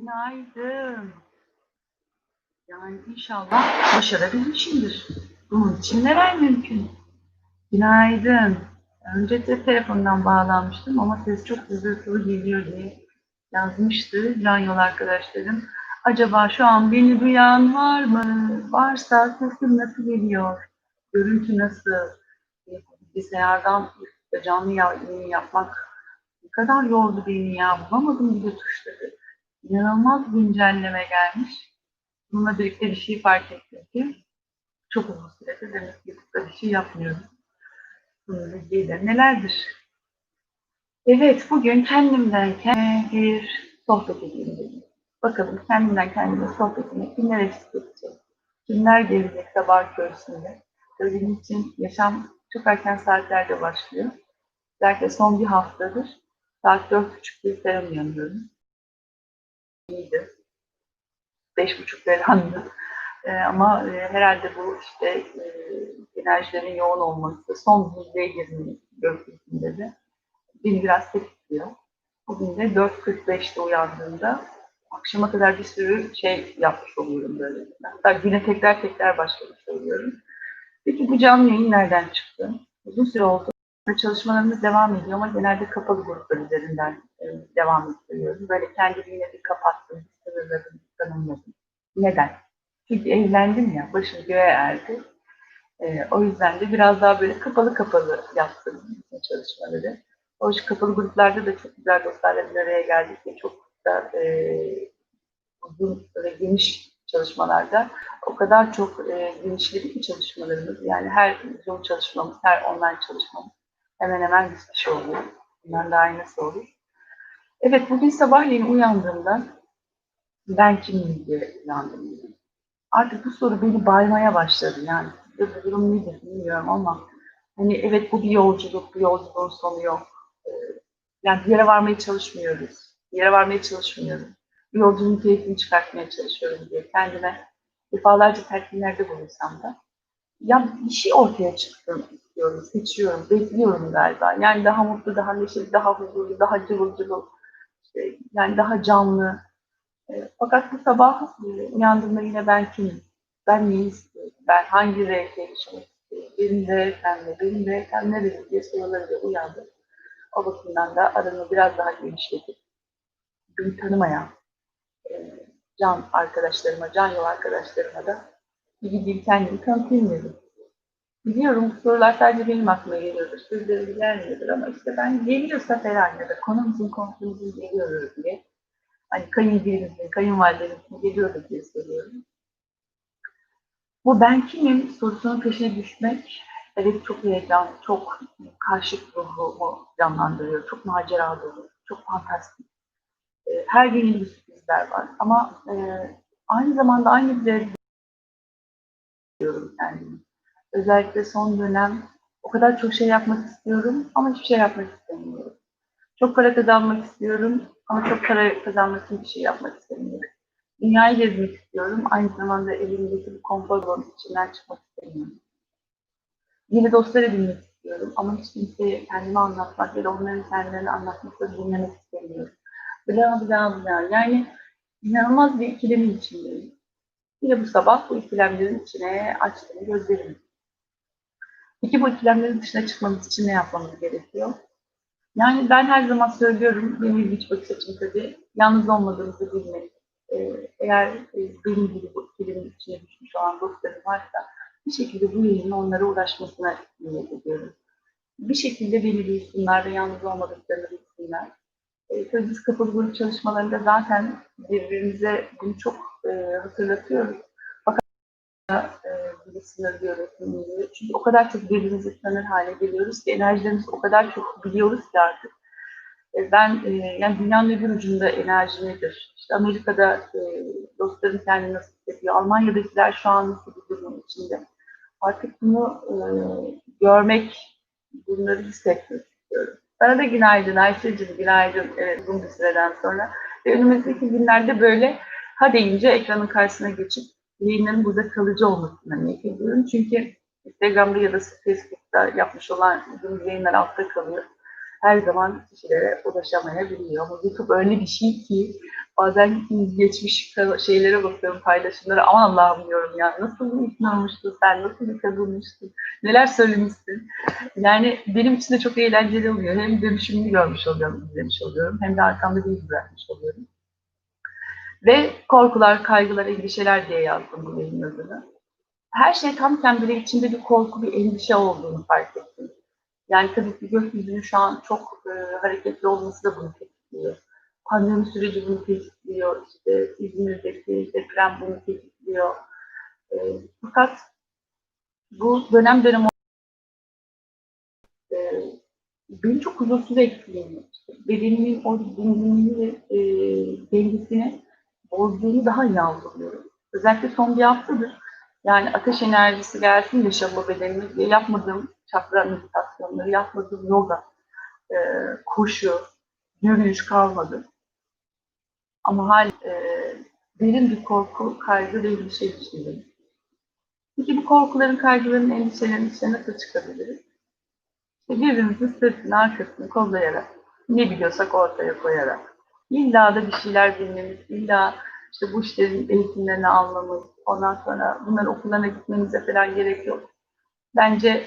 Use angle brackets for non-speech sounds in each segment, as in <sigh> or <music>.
Günaydın. Yani inşallah başarabilmişimdir. Bunun için neler mümkün? Günaydın. Önce de telefondan bağlanmıştım ama ses çok hızlı geliyor diye yazmıştı can yol arkadaşlarım. Acaba şu an beni duyan var mı? Varsa sesim nasıl geliyor? Görüntü nasıl? Bilgisayardan canlı yayın yapmak ne kadar yordu beni ya. Bulamadım bile tuşları. İnanılmaz güncelleme gelmiş. Bununla birlikte bir şey fark ettim ki çok uzun süredir demek ki YouTube'da bir şey yapmıyorum. Bunun bilgileri nelerdir? Evet, bugün kendimden kendime bir sohbet edeyim dedim. Bakalım kendimden kendime sohbetimi kimler eşlik edecek? Kimler gelecek sabah körüsünde? Tabii benim için yaşam çok erken saatlerde başlıyor. Özellikle son bir haftadır saat dört buçuk bir falan uyanıyorum. İyiydi. Beş buçuk falandı. Ee, ama e, herhalde bu işte e, enerjilerin yoğun olması, son yüzdeye girmeyi gökyüzünde de beni biraz tetikliyor. Bugün de 4.45'te uyandığımda akşama kadar bir sürü şey yapmış oluyorum böyle. Hatta güne tekrar tekrar başlamış oluyorum. Peki bu canlı yayın nereden çıktı? Uzun süre oldu. Çalışmalarımız devam ediyor ama genelde kapalı gruplar üzerinden e, devam ettiriyorum. Böyle kendiliğine bir kapattım, sınırladım, tanımladım. Neden? Çünkü evlendim ya, başım göğe erdi. E, o yüzden de biraz daha böyle kapalı kapalı yaptım çalışmaları. İş kapalı gruplarda da çok güzel dostlarla bir araya geldik ve çok da e, uzun ve geniş çalışmalarda o kadar çok e, genişledi ki çalışmalarımız. Yani her Zoom çalışmamız, her online çalışmamız hemen hemen bir kişi oluyor. Bundan daha iyi nasıl olur? Evet, bugün sabahleyin uyandığımda ben kimim diye uyandım. Artık bu soru beni baymaya başladı. Yani bu durum nedir bilmiyorum ama hani evet bu bir yolculuk, bu yolculuğun sonu yok. Ee, yani bir yere varmaya çalışmıyoruz. Bir yere varmaya çalışmıyorum. Bu yolculuğun keyfini çıkartmaya çalışıyorum diye kendime defalarca telkinlerde bulunsam da ya bir şey ortaya çıksın istiyorum, seçiyorum, bekliyorum galiba. Yani daha mutlu, daha neşeli, daha huzurlu, daha cıvıl cıvıl, işte yani daha canlı. E, fakat bu sabah e, uyandığımda yine ben kimim? Ben neyi istiyorum? Ben hangi renkle yaşamak istiyorum? Benim renkten ne? Benim renkten ne benim diye sorularıyla uyandım. O bakımdan da aramı biraz daha genişletip beni tanımayan e, can arkadaşlarıma, can yol arkadaşlarıma da bir gideyim kendimi tanıtayım dedim. Biliyorum sorular sadece benim aklıma geliyordur. Sizlere gelmiyordur ama işte ben geliyorsa falan ya konumuzun konumuzun geliyor diye. Hani kayınbirimizin, kayınvalidemizin geliyordu diye söylüyorum. Bu ben kimim sorusunun peşine düşmek evet çok heyecan, çok karşıt ruhumu canlandırıyor. Çok macera dolu, çok fantastik. Ee, Her gün yeni sürprizler var ama e, aynı zamanda aynı bir diyorum kendimi. Özellikle son dönem o kadar çok şey yapmak istiyorum ama hiçbir şey yapmak istemiyorum. Çok para kazanmak istiyorum ama çok para kazanmak için bir şey yapmak istemiyorum. Dünyayı gezmek istiyorum. Aynı zamanda elimdeki bu konfor zonunun içinden çıkmak istemiyorum. Yeni dostlar edinmek istiyorum ama hiç kimseye kendimi anlatmak ya da onların kendilerini anlatmasını dinlemek istemiyorum. Bla bla bla. Yani inanılmaz bir ikilemin içindeyim. Yine bu sabah bu ikilemlerin içine açtım gözlerimi. Peki bu ikilemlerin dışına çıkmamız için ne yapmamız gerekiyor? Yani ben her zaman söylüyorum, benim ilginç bakış açım tabii, yalnız olmadığımızı bilmek. Ee, eğer e, benim gibi bu ikilemin içine düşmüş olan dostlarım varsa, bir şekilde bu yayının onlara ulaşmasına niyet ediyorum. Bir şekilde beni bilsinler ve yalnız olmadıklarını bilsinler. Ee, biz kapalı grup çalışmalarında zaten birbirimize bunu çok e, hatırlatıyoruz. Fakat e, bunu sınırlıyoruz. Çünkü o kadar çok birbirimizi tanır hale geliyoruz ki enerjilerimizi o kadar çok biliyoruz ki artık. E, ben e, yani dünyanın öbür ucunda enerji nedir? İşte Amerika'da e, dostlarım kendini nasıl hissediyor? Almanya'dakiler şu an nasıl bir durumun içinde? Artık bunu e, görmek, bunları hissetmek istiyorum. Sana da günaydın Ayşe'cim, günaydın. Evet, uzun bir süreden sonra. Ve önümüzdeki günlerde böyle ha deyince ekranın karşısına geçip yayınların burada kalıcı olmasına niyet ediyorum. Çünkü Instagram'da ya da Facebook'ta yapmış olan yayınlar altta kalıyor. Her zaman kişilere ulaşamayabiliyor. Ama YouTube öyle bir şey ki Bazen geçmiş şeylere bakıyorum, paylaşımlara. Aman Allah'ım diyorum ya. Nasıl bir inanmıştın sen? Nasıl bir kadınmıştın? Neler söylemişsin? Yani benim için de çok eğlenceli oluyor. Hem dönüşümünü görmüş oluyorum, izlemiş oluyorum. Hem de arkamda bir bırakmış oluyorum. Ve korkular, kaygılar, endişeler diye yazdım bu benim adını. Her şey tamken bile içinde bir korku, bir endişe olduğunu fark ettim. Yani tabii ki gökyüzünün şu an çok e, hareketli olması da bunu tetikliyor. Pandemi süreci bunu tetikliyor. İşte İzmir'deki deprem bunu tetikliyor. E, fakat bu dönem dönem e, beni çok huzursuz etkiliyor. İşte bedenimin o dinginliğini ve e, dengesini bozduğunu daha iyi algılıyorum. Özellikle son bir haftadır. Yani ateş enerjisi gelsin yaşama bedenime diye yapmadığım çakra meditasyonları, yapmadığım yoga, e, koşu, yürüyüş kalmadı. Ama hal e, derin bir korku, kaygı ve endişe içindeyim. Peki bu korkuların, kaygıların, endişelerin içine nasıl çıkabiliriz? İşte birbirimizin sırtını, arkasını kollayarak, ne biliyorsak ortaya koyarak. İlla da bir şeyler bilmemiz, illa işte bu işlerin eğitimlerini almamız, ondan sonra bunların okullarına gitmemize falan gerek yok. Bence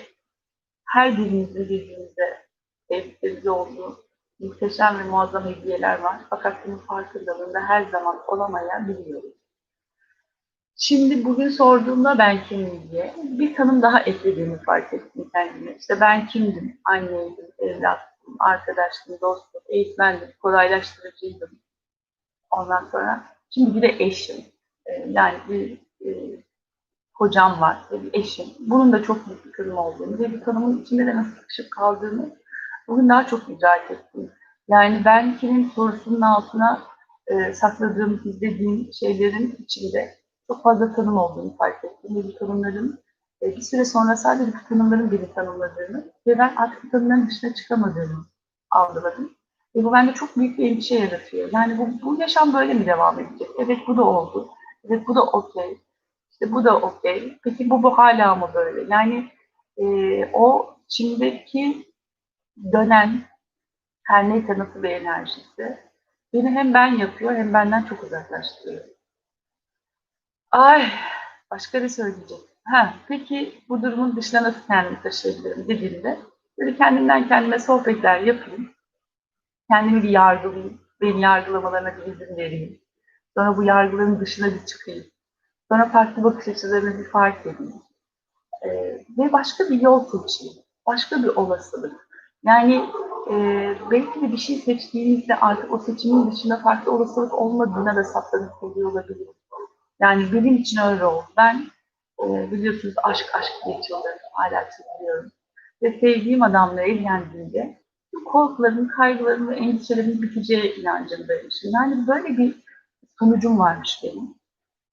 her birimizin birbirimize sevdiklerimiz olduğu muhteşem ve muazzam hediyeler var. Fakat bunun farkındalığında her zaman olamayabiliyoruz. Şimdi bugün sorduğumda ben kimim diye bir tanım daha eklediğimi fark ettim kendime. İşte ben kimdim? Anneydim, evlattım, arkadaştım, dostum, eğitmendim, kolaylaştırıcıydım. Ondan sonra şimdi bir de eşim. Ee, yani bir e, kocam var bir eşim. Bunun da çok büyük bir tanım olduğunu ve bir tanımın içinde de nasıl sıkışıp kaldığını bugün daha çok idrak ettim. Yani ben kimin sorusunun altına e, sakladığım, izlediğim şeylerin içinde çok fazla tanım olduğunu fark ettim. Ve bu tanımların bir süre sonra sadece tanımların beni tanımladığını ve ben artık tanımların dışına çıkamadığımı algıladım. Ve bu bende çok büyük bir endişe yaratıyor. Yani bu, bu yaşam böyle mi devam edecek? Evet bu da oldu. Evet bu da okey. İşte bu da okey. Peki bu, bu hala mı böyle? Yani e, o içimdeki dönen her neyse nasıl bir enerjisi beni hem ben yapıyor hem benden çok uzaklaştırıyor. Ay başka ne söyleyecek? Ha, peki bu durumun dışına nasıl kendimi taşıyabilirim dediğimde böyle kendimden kendime sohbetler yapayım. Kendimi bir yargılayayım. Beni yargılamalarına bir izin vereyim. Sonra bu yargıların dışına bir çıkayım. Sonra farklı bakış açılarını bir fark edeyim. Ee, ve başka bir yol seçeyim. Başka bir olasılık. Yani e, belki de bir şey seçtiğimizde artık o seçimin dışında farklı olasılık olmadığına da saplanıp geliyor olabilir. Yani benim için öyle oldu. Ben e, biliyorsunuz aşk aşk geçiyorlar. Hala çiziyorum. Ve sevdiğim adamla evlendiğimde korkularım, kaygılarım ve endişelerimin biteceği inancındaymışım. Yani böyle bir sonucum varmış benim.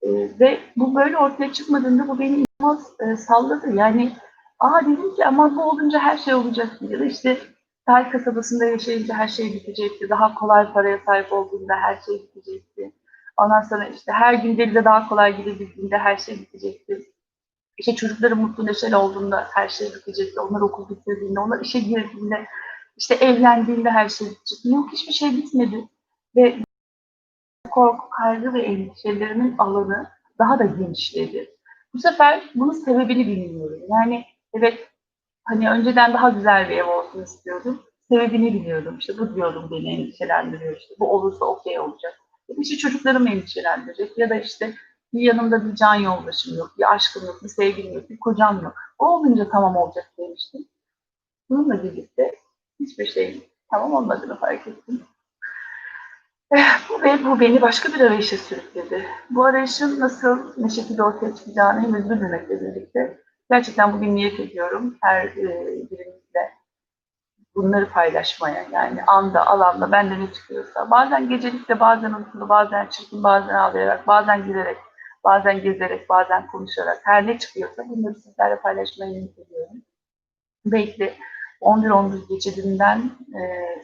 E, ve bu böyle ortaya çıkmadığında bu beni inanılmaz e, salladı. Yani aa dedim ki ama bu olunca her şey olacak ya da işte sahil kasabasında yaşayınca her şey bitecekti. Daha kolay paraya sahip olduğunda her şey bitecekti. Ondan sonra işte her gün denize daha kolay gidebildiğinde her şey bitecekti. İşte çocukların mutlu neşeli olduğunda her şey bitecekti. Onlar okul bitirdiğinde, onlar işe girdiğinde, işte evlendiğinde her şey bitecekti. Yok hiçbir şey bitmedi. Ve korku, kaygı ve endişelerimin alanı daha da genişledi. Bu sefer bunun sebebini bilmiyorum. Yani evet hani önceden daha güzel bir ev olsun istiyordum. Sebebini biliyordum. İşte bu diyordum beni endişelendiriyor. İşte bu olursa okey olacak. İşte çocuklarım endişelendirecek ya da işte bir yanımda bir can yoldaşım yok, bir aşkım yok, bir sevgilim yok, bir kocam yok. O olunca tamam olacak demiştim. Bununla birlikte hiçbir şey tamam olmadığını fark ettim. Ve bu beni başka bir arayışa sürükledi. Bu arayışın nasıl, ne şekilde ortaya çıkacağını henüz bilmemekle birlikte gerçekten bugün niyet ediyorum her e, birimizle bunları paylaşmaya. Yani anda, alanda bende ne çıkıyorsa. Bazen gecelikte, bazen uykulu, bazen çirkin, bazen ağlayarak, bazen gülerek, bazen gezerek, bazen konuşarak her ne çıkıyorsa bunları sizlerle paylaşmaya niyet ediyorum. Belki de 11-11 geçidinden e,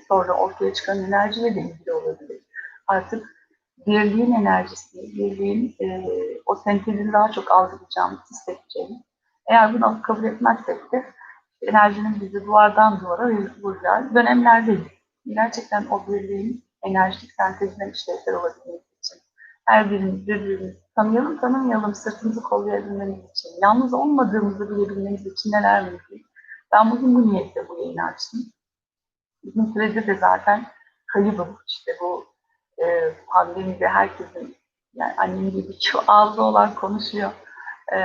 sonra ortaya çıkan enerjiyle de ilgili olabilir. Artık birliğin enerjisi, birliğin e, o sentezini daha çok algılayacağımız, hissedeceğimiz. Eğer bunu kabul etmezsek de enerjinin bizi duvardan duvara vuracağı dönemlerdeyiz. Gerçekten o birliğin enerjik sentezinden işlevsel olabilmesi her birimiz birbirimizi tanıyalım, tanımayalım, sırtımızı kollayabilmemiz için, yalnız olmadığımızı bilebilmemiz için neler mümkün. Ben bugün bu niyetle bu yayını açtım. Uzun süredir de zaten kaybım. İşte bu e, pandemide herkesin, yani annem gibi çok ağzı olan konuşuyor e,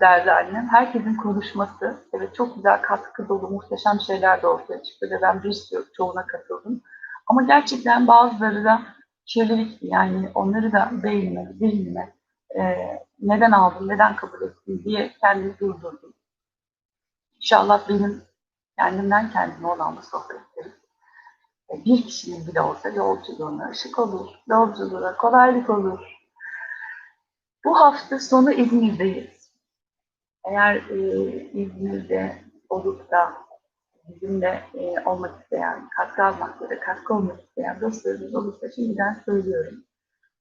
derdi annem. Herkesin konuşması, evet çok güzel katkı dolu, muhteşem şeyler de ortaya çıktı ve ben bir sürü çoğuna katıldım. Ama gerçekten bazıları da kirlilikti. Yani onları da beynime, zihnime e, neden aldım, neden kabul ettim diye kendimi durdurdum. İnşallah benim kendimden kendime olan bu sohbetlerim e, bir kişinin bile olsa yolculuğuna ışık olur, yolculuğuna kolaylık olur. Bu hafta sonu İzmir'deyiz. Eğer e, İzmir'de olup da bizimle e, olmak isteyen, katkı almak ya da katkı olmak isteyen dostlarımız olursa şimdiden söylüyorum.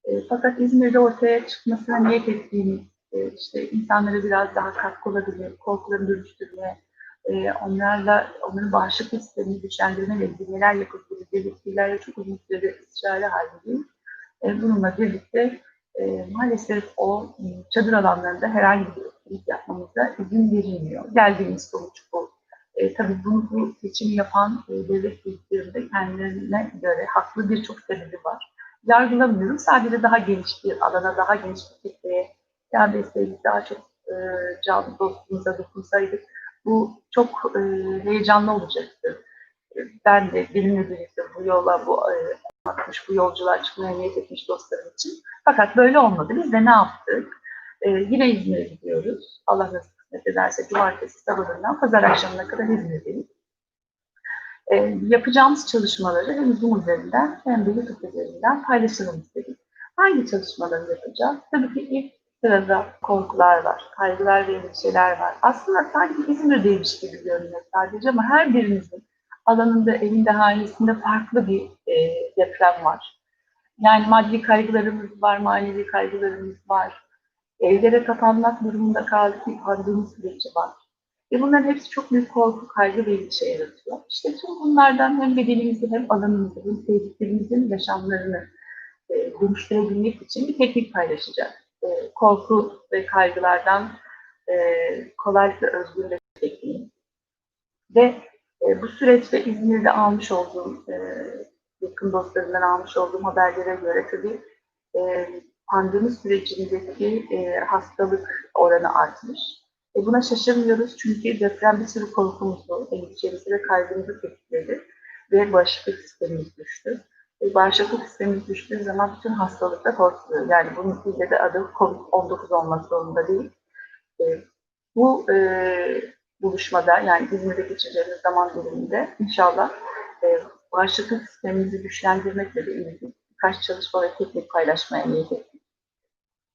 E, fakat İzmir'de ortaya çıkmasına niyet ettiğimiz, e, işte insanlara biraz daha katkı olabilir, korkularını dönüştürme, e, onlarla, onların bağışıklık sistemini güçlendirme ve neler yapabiliriz, belirtilerle çok uzun süredir ısrarlı halindeyim. E, bununla birlikte e, maalesef o m, çadır alanlarında herhangi bir etkinlik yapmamıza izin verilmiyor. Geldiğimiz sonuç bu. E, tabii bunu bu seçimi yapan e, devlet büyüklerinde kendilerine göre haklı birçok sebebi var. Yargılamıyorum. Sadece daha geniş bir alana, daha geniş bir kitleye hitap etseydik, daha çok e, can dostumuza dokunsaydık bu çok e, heyecanlı olacaktı. E, Ben de benimle birlikte bu yola, bu e, atmış, bu yolculuğa çıkmaya niyet etmiş dostlarım için. Fakat böyle olmadı. Biz de ne yaptık? E, yine İzmir'e gidiyoruz. Allah nasip kısmet ederse cumartesi sabahından pazar akşamına kadar İzmir'deyiz. E, yapacağımız çalışmaları hem Zoom üzerinden hem de YouTube üzerinden paylaşalım istedik. Hangi çalışmaları yapacağız? Tabii ki ilk sırada korkular var, kaygılar ve endişeler var. Aslında sanki İzmir'deymiş gibi görünüyor sadece ama her birimizin alanında, evinde, hanesinde farklı bir e, deprem var. Yani maddi kaygılarımız var, manevi kaygılarımız var. Evlere kapanmak durumunda kaldık bir süreci var. Ve bunların hepsi çok büyük korku, kaygı ve endişe yaratıyor. İşte tüm bunlardan hem bedenimizi hem alanımızı hem sevdiklerimizin yaşamlarını e, dönüştürebilmek için bir teknik paylaşacağız. E, korku ve kaygılardan e, kolaylıkla özgürleşme tekniği. Ve e, bu süreçte İzmir'de almış olduğum, e, yakın dostlarımdan almış olduğum haberlere göre tabii e, pandemi sürecindeki e, hastalık oranı artmış. E, buna şaşırmıyoruz çünkü deprem bir sürü korkumuzu, endişemizi ve kaygımızı tetikledi ve bağışıklık sistemimiz düştü. E, bağışıklık sistemimiz düştüğü zaman bütün hastalıklar ortaya. Yani bunun ile de adı COVID-19 olmak zorunda değil. E, bu e, buluşmada yani İzmir'de geçireceğimiz zaman diliminde inşallah e, bağışıklık sistemimizi güçlendirmekle de ilgili birkaç çalışma ve teknik paylaşmaya niyet ettik.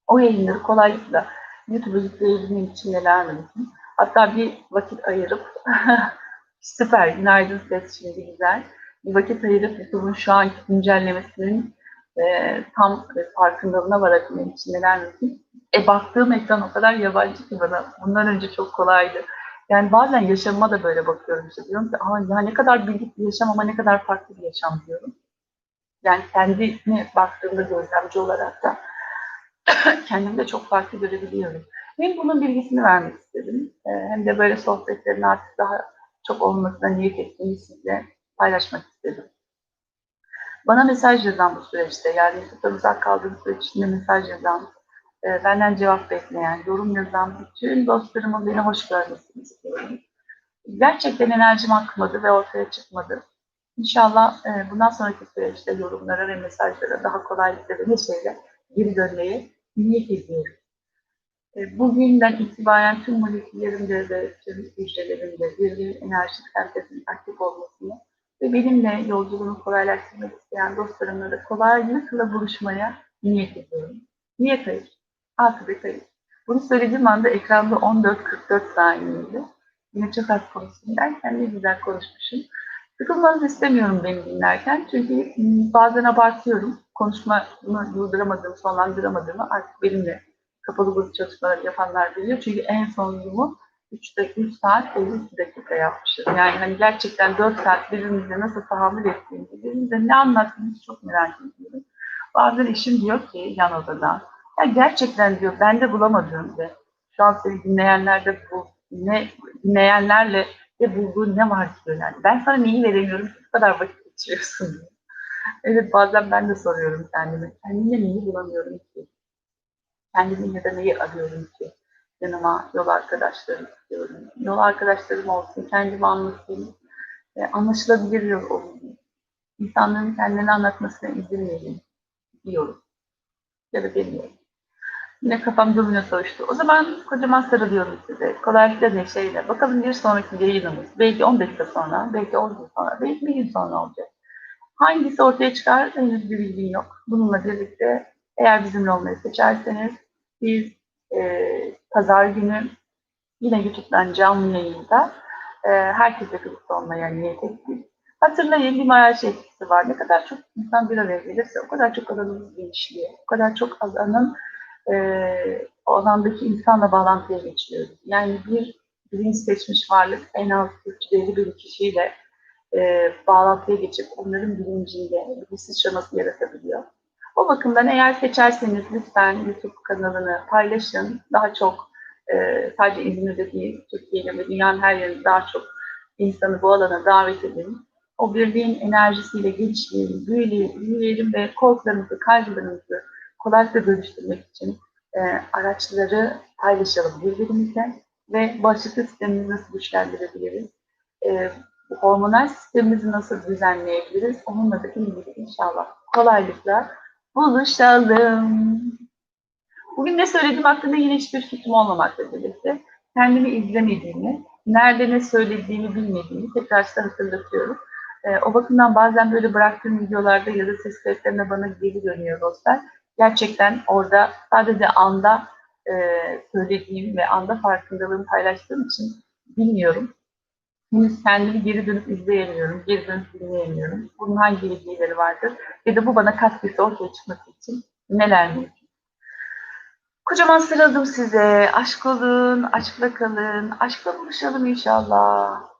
O yayınları kolaylıkla YouTube'a yükleyebilmek için neler mümkün? Hatta bir vakit ayırıp <laughs> süper günaydın ses şimdi güzel. Bir vakit ayırıp YouTube'un şu anki güncellemesinin e, tam e, farkındalığına varabilmek için neler mümkün? E baktığım ekran o kadar yabancı ki bana. Bundan önce çok kolaydı. Yani bazen yaşamıma da böyle bakıyorum işte diyorum ki ama ya ne kadar bildik bir yaşam ama ne kadar farklı bir yaşam diyorum. Yani kendime baktığımda gözlemci olarak da <laughs> kendimi de çok farklı görebiliyorum. Hem bunun bilgisini vermek istedim e, hem de böyle sohbetlerin artık daha çok olmasına niyet ettiğimi sizle paylaşmak istedim. Bana mesaj yazan bu süreçte yani YouTube'da uzak kaldığım süreç içinde mesaj yazan, e, benden cevap bekleyen, yorum yazan bütün dostlarımın beni hoş görmesini istiyorum. Gerçekten enerjim akmadı ve ortaya çıkmadı. İnşallah e, bundan sonraki süreçte yorumlara ve mesajlara daha kolaylıkla ve neşeyle geri dönmeye niyet ediyorum. E, bugünden itibaren tüm moleküllerimde ve tüm hücrelerimde bir enerjik sentezin aktif olmasını ve benimle yolculuğunu kolaylaştırmak isteyen dostlarımla da kolaylıkla buluşmaya niyet ediyorum. Niyet hayır, akıbet hayır. Bunu söylediğim anda ekranda 14.44 saniyeydi. Yine çok az konuştum derken ne güzel konuşmuşum. Sıkılmanızı istemiyorum beni dinlerken çünkü bazen abartıyorum. Konuşmamı durduramadığımı, sonlandıramadığımı artık benimle kapalı grup çalışmaları yapanlar biliyor. Çünkü en sonunumu 3, 3 saat 52 dakika yapmışız. Yani hani gerçekten 4 saat birbirimizle nasıl tahammül ettiğimizi, birbirimize ne anlattığımızı çok merak ediyorum. Bazen eşim diyor ki yan odadan, ya gerçekten diyor ben de bulamadım de. Şu an seni dinleyenlerde bu, ne, dinleyenlerle de bulduğun ne var diyor yani. Ben sana neyi veremiyorum ki bu kadar vakit geçiriyorsun. Evet bazen ben de soruyorum kendime. Kendime neyi bulamıyorum ki? Kendimin ya da neyi arıyorum ki? Yanıma yol arkadaşlarım istiyorum. Yol arkadaşlarım olsun, kendimi anlatayım. E, anlaşılabilir yol olsun. İnsanların kendini anlatmasına izin verin diyorum. Ya da demiyorum. Yine kafam domino çalıştı. O zaman kocaman sarılıyorum size. Kolaylıkla neşeyle. Bakalım bir sonraki yayınımız. Belki 10 dakika sonra, belki 10 gün sonra, belki bir gün sonra olacak. Hangisi ortaya çıkar henüz bir bilgim yok. Bununla birlikte eğer bizimle olmayı seçerseniz biz e, pazar günü yine YouTube'dan canlı yayında e, herkesle birlikte olmaya niyet ettik. Hatırlayın bir mayaj etkisi var. Ne kadar çok insan bir araya gelirse o kadar çok alanımız genişliyor. O kadar çok alanın e, o alandaki insanla bağlantıya geçiyoruz. Yani bir bilinç seçmiş varlık en az belli bir kişiyle e, bağlantıya geçip onların bilincinde bir sıçraması yaratabiliyor. O bakımdan eğer seçerseniz lütfen YouTube kanalını paylaşın. Daha çok e, sadece İzmir'de değil, Türkiye'de ve dünyanın her yerinde daha çok insanı bu alana davet edin. O birliğin enerjisiyle gençliğin, büyüyelim, büyüyelim ve korkularımızı, kaygılarımızı kolaylıkla dönüştürmek için e, araçları paylaşalım birbirimizle ve bağışıklık sistemimizi nasıl güçlendirebiliriz, e, hormonal sistemimizi nasıl düzenleyebiliriz, onunla da ilgili inşallah kolaylıkla buluşalım. Bugün ne söylediğim hakkında yine hiçbir fikrim olmamakla birlikte kendimi izlemediğimi, nerede ne söylediğimi bilmediğimi tekrar size hatırlatıyorum. Ee, o bakımdan bazen böyle bıraktığım videolarda ya da ses kayıtlarına bana geri dönüyor dostlar. Gerçekten orada sadece anda e, söylediğim ve anda farkındalığımı paylaştığım için bilmiyorum. Henüz kendimi geri dönüp izleyemiyorum, geri dönüp dinleyemiyorum. Bunun hangi bilgileri vardır ya da bu bana katkısı ortaya çıkması için neler mümkün? Kocaman sarıldım size. Aşk olun, aşkla kalın. Aşkla buluşalım inşallah.